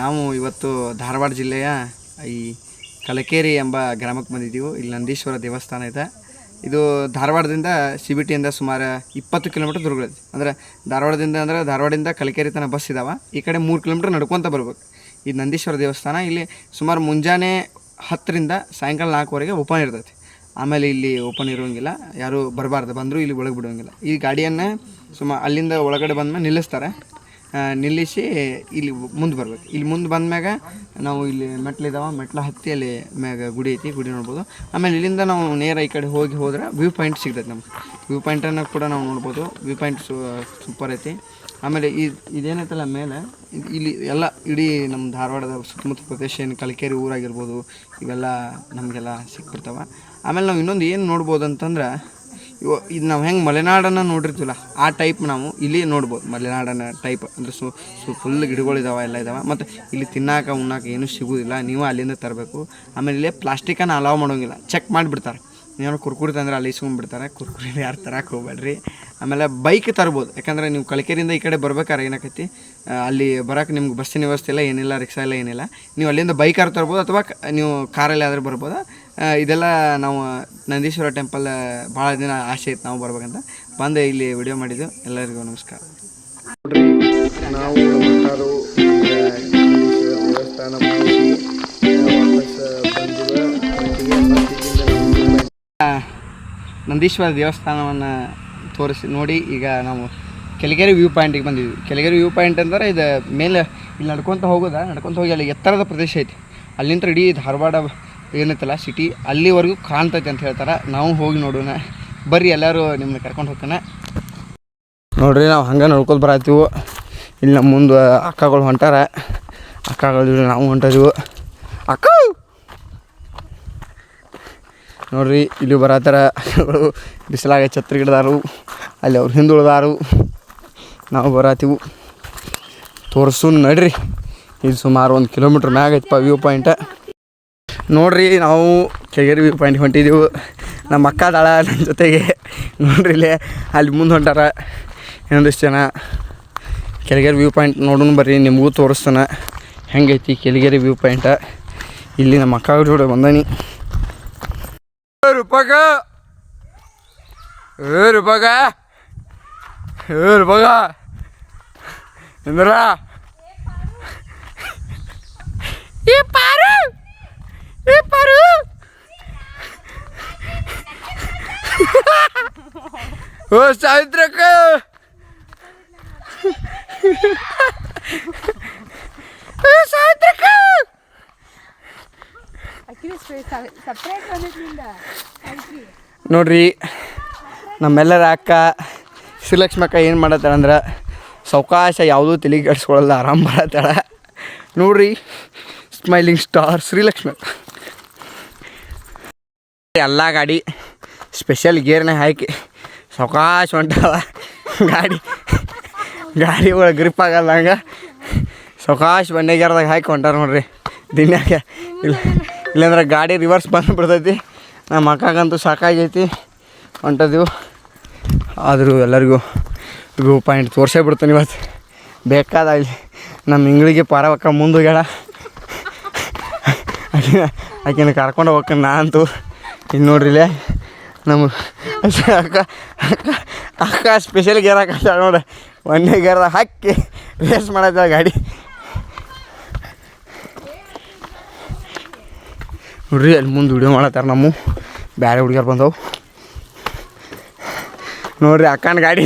ನಾವು ಇವತ್ತು ಧಾರವಾಡ ಜಿಲ್ಲೆಯ ಈ ಕಲಕೇರಿ ಎಂಬ ಗ್ರಾಮಕ್ಕೆ ಬಂದಿದ್ದೀವಿ. ಇಲ್ಲಿ ನಂದೀಶ್ವರ ದೇವಸ್ಥಾನ ಇದೆ. ಇದು ಧಾರವಾಡದಿಂದ ಸಿ ಬಿ ಟಿಯಿಂದ ಸುಮಾರು ಇಪ್ಪತ್ತು ಕಿಲೋಮೀಟರ್ ದೂರಗಳಿದೆ. ಅಂದರೆ ಧಾರವಾಡದಿಂದ ಅಂದರೆ ಧಾರವಾಡದಿಂದ ಕಲಕೇರಿ ತನಕ ಬಸ್ ಇದಾವೆ. ಈ ಕಡೆ ಮೂರು ಕಿಲೋಮೀಟರ್ ನಡ್ಕೊತ ಬರ್ಬೇಕು. ಈ ನಂದೀಶ್ವರ ದೇವಸ್ಥಾನ ಇಲ್ಲಿ ಸುಮಾರು ಮುಂಜಾನೆ ಹತ್ತರಿಂದ ಸಾಯಂಕಾಲ ನಾಲ್ಕುವರೆಗೆ ಓಪನ್ ಇರ್ತೈತಿ. ಆಮೇಲೆ ಇಲ್ಲಿ ಓಪನ್ ಇರೋಂಗಿಲ್ಲ. ಯಾರೂ ಬರಬಾರ್ದು. ಬಂದರೂ ಇಲ್ಲಿ ಒಳಗೆ ಬಿಡೋಂಗಿಲ್ಲ. ಈ ಗಾಡಿಯನ್ನು ಸುಮಾರು ಅಲ್ಲಿಂದ ಒಳಗಡೆ ಬಂದ್ಮೇಲೆ ನಿಲ್ಲಿಸ್ತಾರೆ. ನಿಲ್ಲಿಸಿ ಇಲ್ಲಿ ಮುಂದೆ ಬರ್ಬೇಕು. ಇಲ್ಲಿ ಮುಂದೆ ಬಂದ್ಮ್ಯಾಗ ನಾವು ಇಲ್ಲಿ ಮೆಟ್ಲಿದಾವೆ, ಮೆಟ್ಲ ಹತ್ತಿ ಅಲ್ಲಿ ಮ್ಯಾಗ ಗುಡಿ ಐತಿ, ಗುಡಿ ನೋಡ್ಬೋದು. ಆಮೇಲೆ ಇಲ್ಲಿಂದ ನಾವು ನೇರ ಈ ಕಡೆ ಹೋಗಿ ಹೋದ್ರೆ ವ್ಯೂ ಪಾಯಿಂಟ್ ಸಿಗ್ತೈತೆ ನಮ್ಗೆ. ವ್ಯೂ ಪಾಯಿಂಟನ್ನು ಕೂಡ ನಾವು ನೋಡ್ಬೋದು. ವ್ಯೂ ಪಾಯಿಂಟ್ ಸೂಪರ್ ಐತಿ. ಆಮೇಲೆ ಇದು ಇದೇನೈತಲ್ಲ ಮೇಲೆ, ಇಲ್ಲಿ ಎಲ್ಲ ಇಡೀ ನಮ್ಮ ಧಾರವಾಡದ ಸುತ್ತಮುತ್ತ ಪ್ರದೇಶ ಏನು ಕಲಿಕೇರಿ ಊರಾಗಿರ್ಬೋದು, ಇವೆಲ್ಲ ನಮಗೆಲ್ಲ ಸಿಕ್ಬಿಡ್ತಾವೆ. ಆಮೇಲೆ ನಾವು ಇನ್ನೊಂದು ಏನು ನೋಡ್ಬೋದು ಅಂತಂದ್ರೆ ಇವ, ಇದು ನಾವು ಹೆಂಗೆ ಮಲೆನಾಡನ್ನು ನೋಡಿರ್ತೀವಲ್ಲ, ಆ ಟೈಪ್ ನಾವು ಇಲ್ಲಿ ನೋಡ್ಬೋದು. ಮಲೆನಾಡನ್ನ ಟೈಪ್ ಅಂದರೆ ಸು ಸು ಫುಲ್ ಗಿಡಗಳಿದಾವೆ ಎಲ್ಲ ಇದಾವೆ. ಮತ್ತು ಇಲ್ಲಿ ತಿನ್ನಾಕ, ಉಣ್ಣಾಕ ಏನೂ ಸಿಗೋದಿಲ್ಲ. ನೀವು ಅಲ್ಲಿಂದ ತರಬೇಕು. ಆಮೇಲೆ ಇಲ್ಲೇ ಪ್ಲಾಸ್ಟಿಕನ್ನು ಅಲಾವ್ ಮಾಡೋಂಗಿಲ್ಲ. ಚೆಕ್ ಮಾಡಿಬಿಡ್ತಾರೆ. ನೀವು ಕುರ್ಕುರಿ ತಂದ್ರೆ ಅಲ್ಲಿ ಇಸ್ಕೊಂಡ್ಬಿಡ್ತಾರೆ ಕುರ್ಕುರಿ ಯಾರು ತರಕ್ಕೆ ಹೋಗ್ಬೇಡ್ರಿ. ಆಮೇಲೆ ಬೈಕ್ ತರ್ಬೋದು. ಯಾಕಂದರೆ ನೀವು ಕಳಕೇರಿಯಿಂದ ಈ ಕಡೆ ಬರ್ಬೇಕಾರೆ ಏನಾಕೈತಿ? ಅಲ್ಲಿ ಬರೋಕೆ ನಿಮ್ಗೆ ಬಸ್ಸಿನ ವ್ಯವಸ್ಥೆ ಇಲ್ಲ, ಏನಿಲ್ಲ ರಿಕ್ಷಾ ಇಲ್ಲ, ಏನಿಲ್ಲ. ನೀವು ಅಲ್ಲಿಂದ ಬೈಕಾರು ತರ್ಬೋದು ಅಥವಾ ನೀವು ಕಾರಲ್ಲಿ ಆದರೂ ಬರ್ಬೋದು? ಇದೆಲ್ಲ ನಾವು ನಂದೀಶ್ವರ ಟೆಂಪಲ್ ಭಾಳ ದಿನ ಆಸೆ ಇತ್ತು ನಾವು ಬರ್ಬೇಕಂತ. ಬಂದು ಇಲ್ಲಿ ವಿಡಿಯೋ ಮಾಡಿದ್ದು. ಎಲ್ಲರಿಗೂ ನಮಸ್ಕಾರ. ನಾವು ದೇವಸ್ಥಾನ ನಂದೀಶ್ವರ ದೇವಸ್ಥಾನವನ್ನು ತೋರಿಸಿ ನೋಡಿ, ಈಗ ನಾವು ಕೆಳಗೆರೆ ವ್ಯೂ ಪಾಯಿಂಟಿಗೆ ಬಂದಿದ್ವಿ. ಕೆಳಗೆರೆ ವ್ಯೂ ಪಾಯಿಂಟ್ ಅಂದರೆ ಇದು ಮೇಲೆ ಇಲ್ಲಿ ನಡ್ಕೊತ ಹೋಗೋದ, ನಡ್ಕೊತ ಹೋಗಿ ಅಲ್ಲಿ ಎತ್ತರದ ಪ್ರದೇಶ ಐತಿ. ಅಲ್ಲಿಂದ ಇಡೀ ಧಾರವಾಡ ಏನೈತಲ್ಲ ಸಿಟಿ ಅಲ್ಲಿವರೆಗೂ ಕಾಣ್ತೈತೆ ಅಂತ ಹೇಳ್ತಾರೆ. ನಾವು ಹೋಗಿ ನೋಡೋಣ. ಬರ್ರಿ, ಎಲ್ಲರೂ ನಿಮ್ಮನ್ನ ಕರ್ಕೊಂಡು ಹೋಗ್ತಾನೆ. ನೋಡ್ರಿ, ನಾವು ಹಂಗೆ ನೋಡ್ಕೊಂಡು ಬರತ್ತೀವಿ ಇಲ್ಲಿ ನಮ್ಮ ಮುಂದೆ ಅಕ್ಕಗಳು ಹೊಂಟಾರ. ಅಕ್ಕಗಳು ನಾವು ಹೊಂಟಿದೀವಿ ಅಕ್ಕ ನೋಡ್ರಿ, ಇಲ್ಲಿ ಬರತ್ತಾರ ಬಿಸಿಲಾಗ ಛತ್ರಿ ಗಿಡದಾರು ಅಲ್ಲಿ ಅವ್ರು ಹಿಂದುಳಿದಾರು. ನಾವು ಬರತ್ತೀವು ತೋರಿಸು ನಡ್ರಿ. ಇದು ಸುಮಾರು ಒಂದು ಕಿಲೋಮೀಟ್ರ್ ಮ್ಯಾಗ ಐತಪ್ಪ ವ್ಯೂ ಪಾಯಿಂಟ ನೋಡ್ರಿ, ನಾವು ಕೆಗೇರಿ ವ್ಯೂ ಪಾಯಿಂಟ್ ಹೊಂಟಿದ್ದೀವಿ ನಮ್ಮ ಅಕ್ಕ ದಾಳ ನನ್ನ ಜೊತೆಗೆ. ನೋಡ್ರಿ ಇಲ್ಲೇ, ಅಲ್ಲಿ ಮುಂದೆ ಹೊಂಟಾರ ಇನ್ನೊಂದಿಷ್ಟು ಜನ. ಕೆಳಗೇರಿ ವ್ಯೂ ಪಾಯಿಂಟ್ ನೋಡೋಣ ಬರ್ರಿ, ನಿಮಗೂ ತೋರಿಸ್ತಾನೆ. ಹೆಂಗೈತಿ ಕೆಳಗೇರಿ ವ್ಯೂ ಪಾಯಿಂಟ ಇಲ್ಲಿ ನಮ್ಮ ಅಕ್ಕ ಜೋಡಿ ಬಂದಾನಿ. ಏ ರೂಪಾಗ ಏ ರೂಪಾಗ ಏ ರೂಪಾಗ ಇಂದ್ರ ಏ ಪಾರು ಏ ಪಾರು ಓ ಸಾವಿತ್ರಕ್ಕ ಓ ನೋಡ್ರಿ, ನಮ್ಮೆಲ್ಲರ ಅಕ್ಕ ಶ್ರೀಲಕ್ಷ್ಮಿ ಅಕ್ಕ ಏನು ಮಾಡತ್ತಾಳ ಅಂದ್ರೆ ಸಾವಕಾಶ ಯಾವುದೂ ತಲೆ ಕೆಡಿಸ್ಕೊಳ್ಳಲ್ಲ ಆರಾಮ್ ಮಾಡತ್ತಾಳ ನೋಡ್ರಿ ಸ್ಮೈಲಿಂಗ್ ಸ್ಟಾರ್ ಶ್ರೀಲಕ್ಷ್ಮಿ ಎಲ್ಲ ಗಾಡಿ ಸ್ಪೆಷಲ್ ಗೇರ್ನ ಹಾಕಿ ಸಾವಕಾಶ ಹೊಂಟವ ಗಾಡಿ ಗಾಡಿ ಒಳಗೆ ಗ್ರಿಪ್ ಆಗಲ್ಲ ಹಂಗೆ. ಸಾವಕಾಶ ಬಂಡೆ ಗೇರ್ದಾಗ ಹಾಕಿ ಹೊಂಟಾರ ನೋಡ್ರಿ. ದಿನಾಗ ಇಲ್ಲ. ಇಲ್ಲಾಂದ್ರೆ ಗಾಡಿ ರಿವರ್ಸ್ ಬಂದು ಬಿಡ್ತೈತಿ ನಮ್ಮ ಅಕ್ಕಗಂತೂ ಸಾಕಾಗೈತಿ. ಹೊಂಟದೀವು. ಆದರೂ ಎಲ್ಲರಿಗೂ ವ್ಯೂ ಪಾಯಿಂಟ್ ತೋರಿಸೇ ಬಿಡ್ತೀನಿ ಇವತ್ತು. ಬೇಕಾದಾಗಲಿ ನಮ್ಮ ಇಂಗ್ಳಿಗೆ ಪಾರವಕ್ಕ ಮುಂದೆ ಹೋಗ್ಯಾಳ ಆಕಿನ ಆಕಿನ ಕರ್ಕೊಂಡು ಹೋಗಕ್ಕೆ ನಾನಂತೂ. ಇನ್ನು ಇಲ್ಲೇ. ನಮ್ಮ ಅಕ್ಕ ಅಕ್ಕ ಅಕ್ಕ ಸ್ಪೆಷಲ್ ಗೇರ್ ಹಾಕತ್ತಾಳ ನೋಡ್ರಿ. ಒಂದೇ ಗೇರ್ದಾಗ ಹಾಕಿ ರೇಸ್ ಮಾಡತ್ತ ಗಾಡಿ. ನೋಡ್ರಿ, ಅಲ್ಲಿ ಮುಂದೆ ವಿಡಿಯೋ ಮಾಡತ್ತಾರ ನಮ್ಮ. ಬ್ಯಾರೆ ಹುಡುಗ್ಯಾರು ಬಂದವು. ನೋಡ್ರಿ, ಅಕ್ಕನ ಗಾಡಿ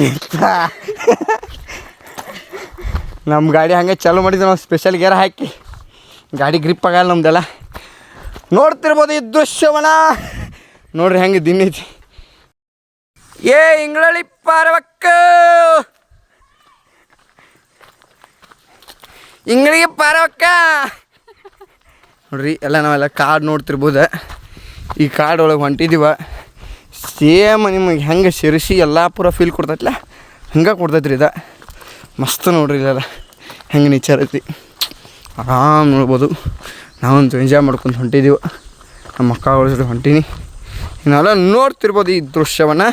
ನಮ್ಮ ಗಾಡಿ ಹಂಗೆ ಚಾಲು ಮಾಡಿದ್ದೆ ನಾವು ಸ್ಪೆಷಲ್ ಗೇರ್ ಹಾಕಿ. ಗಾಡಿ ಗ್ರಿಪ್ ಆಗಲ್ಲ ನಮ್ದೆಲ್ಲ. ನೋಡ್ತಿರ್ಬೋದು ಈ ದೃಶ್ಯವನ ನೋಡ್ರಿ, ಹೆಂಗೆ ದಿನ ಏ ಇಂಗ್ಳಿ ಪಾರವಕ್ಕ! ಇಂಗ್ಳಿಗೆ ಪಾರವಕ್ಕ! ನೋಡ್ರಿ, ಎಲ್ಲ ನಾವೆಲ್ಲ ಕಾಡು ನೋಡ್ತಿರ್ಬೋದು? ಈ ಕಾಡೊಳಗೆ ಹೊಂಟಿದ್ದೀವ ಸೇಮ್ ನಿಮಗೆ ಹೆಂಗೆ ಸಿರಿಸಿ ಎಲ್ಲ ಪೂರ ಫೀಲ್ ಕೊಡ್ತೈತಿಲ್ಲ ಹಂಗೆ ಕೊಡ್ತೈತ್ರಿ ಇದು. ಮಸ್ತ್ ನೋಡ್ರಿ ಇಲ್ಲೆಲ್ಲ ಹೆಂಗೆ ನೇಚರ್ ಐತಿ ಆರಾಮ್ ನೋಡ್ಬೋದು. ನಾವಂತೂ ಎಂಜಾಯ್ ಮಾಡ್ಕೊಂಡು ಹೊಂಟಿದ್ದೀವಿ ನಮ್ಮ ಮಕ್ಕಳ ಜೊತೆ ಹೊಂಟೀನಿ. ನಾವೆಲ್ಲ ನೋಡ್ತಿರ್ಬೋದು ಈ ದೃಶ್ಯವನ್ನು.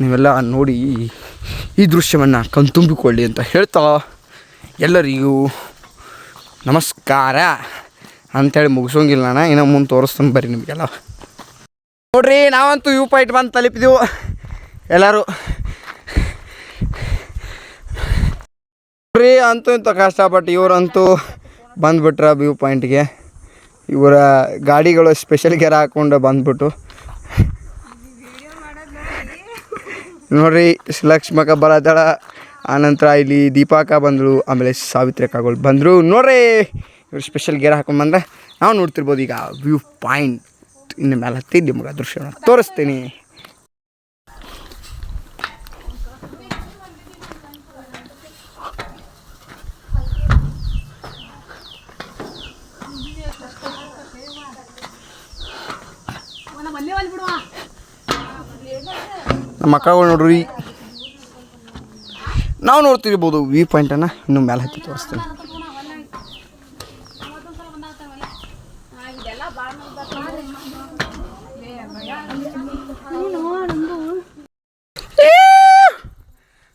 ನೀವೆಲ್ಲ ನೋಡಿ ಈ ದೃಶ್ಯವನ್ನು ಕಣ್ತುಂಬಿಕೊಳ್ಳಿ ಅಂತ ಹೇಳ್ತಾ ಎಲ್ಲರಿಗೂ ನಮಸ್ಕಾರ. ಅಂಥೇಳಿ ಮುಗಿಸೋಂಗಿಲ್ಲ ನಾನು. ಇನ್ನು ಮುಂದೆ ತೋರಿಸ್ತೀನಿ ಬರ್ರಿ ನಿಮಗೆಲ್ಲ. ನೋಡ್ರಿ, ನಾವಂತೂ ವ್ಯೂ ಪಾಯಿಂಟ್ ಬಂದು ತಲುಪಿದೆವು. ಎಲ್ಲರೂ. ನೋಡ್ರಿ, ಅಂತೂ ಇಂಥ ಕಷ್ಟಪಟ್ಟು ಇವರಂತೂ ಬಂದುಬಿಟ್ರ ವ್ಯೂ ಪಾಯಿಂಟ್ಗೆ ಇವರ ಗಾಡಿಗಳು ಸ್ಪೆಷಲ್ ಗೇರ್ ಹಾಕ್ಕೊಂಡು ಬಂದ್ಬಿಟ್ಟು. ನೋಡ್ರಿ ಲಕ್ಷ್ಮಕ್ಕ ಬರತ್ತಳ ಆನಂತರ ಇಲ್ಲಿ ದೀಪಾಕ ಬಂದರು ಆಮೇಲೆ ಸಾವಿತ್ರಿ ಅಕ್ಕಗಳು ಬಂದರು. ನೋಡ್ರಿ ಇವ್ರು ಸ್ಪೆಷಲ್ ಗೇರ್ ಹಾಕೊಂಬಂದ್ರೆ ನಾವು ನೋಡ್ತಿರ್ಬೋದು ಈಗ ವ್ಯೂ ಪಾಯಿಂಟ್ ಇನ್ನು ಮೇಲೆ ಹತ್ತಿ ನಿಮ್ಗೆ ದೃಶ್ಯವನ್ನು ತೋರಿಸ್ತೀನಿ. ನಮ್ಮ ಅಕ್ಕಗಳು ನೋಡ್ರಿ. ನಾವು ನೋಡ್ತಿರ್ಬೋದು ವ್ಯೂ ಪಾಯಿಂಟನ್ನು ಇನ್ನು ಮೇಲೆ ಹತ್ತಿ ತೋರಿಸ್ತೀನಿ.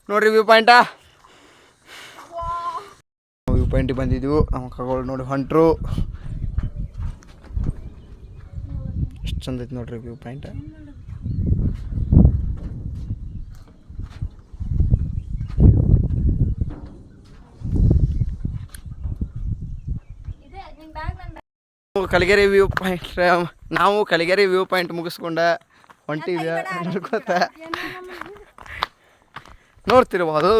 ನೋಡ್ರಿ ವ್ಯೂ ಪಾಯಿಂಟ ವ್ಯೂ ಪಾಯಿಂಟಿಗೆ ಬಂದಿದ್ವು. ನಮ್ಮ ಅಕ್ಕಗಳು ನೋಡಿ ಹೊಂಟ್ರು. ಎಷ್ಟು ಚಂದ ನೋಡ್ರಿ view point Kaligere view point ನಾವು ಕಲಿಗೆರೆ ವ್ಯೂ ಪಾಯಿಂಟ್ ಮುಗಿಸ್ಕೊಂಡ ಹೊಂಟಿದ್ಯಾ ನೋಡ್ತಿರ್ಬೋದು.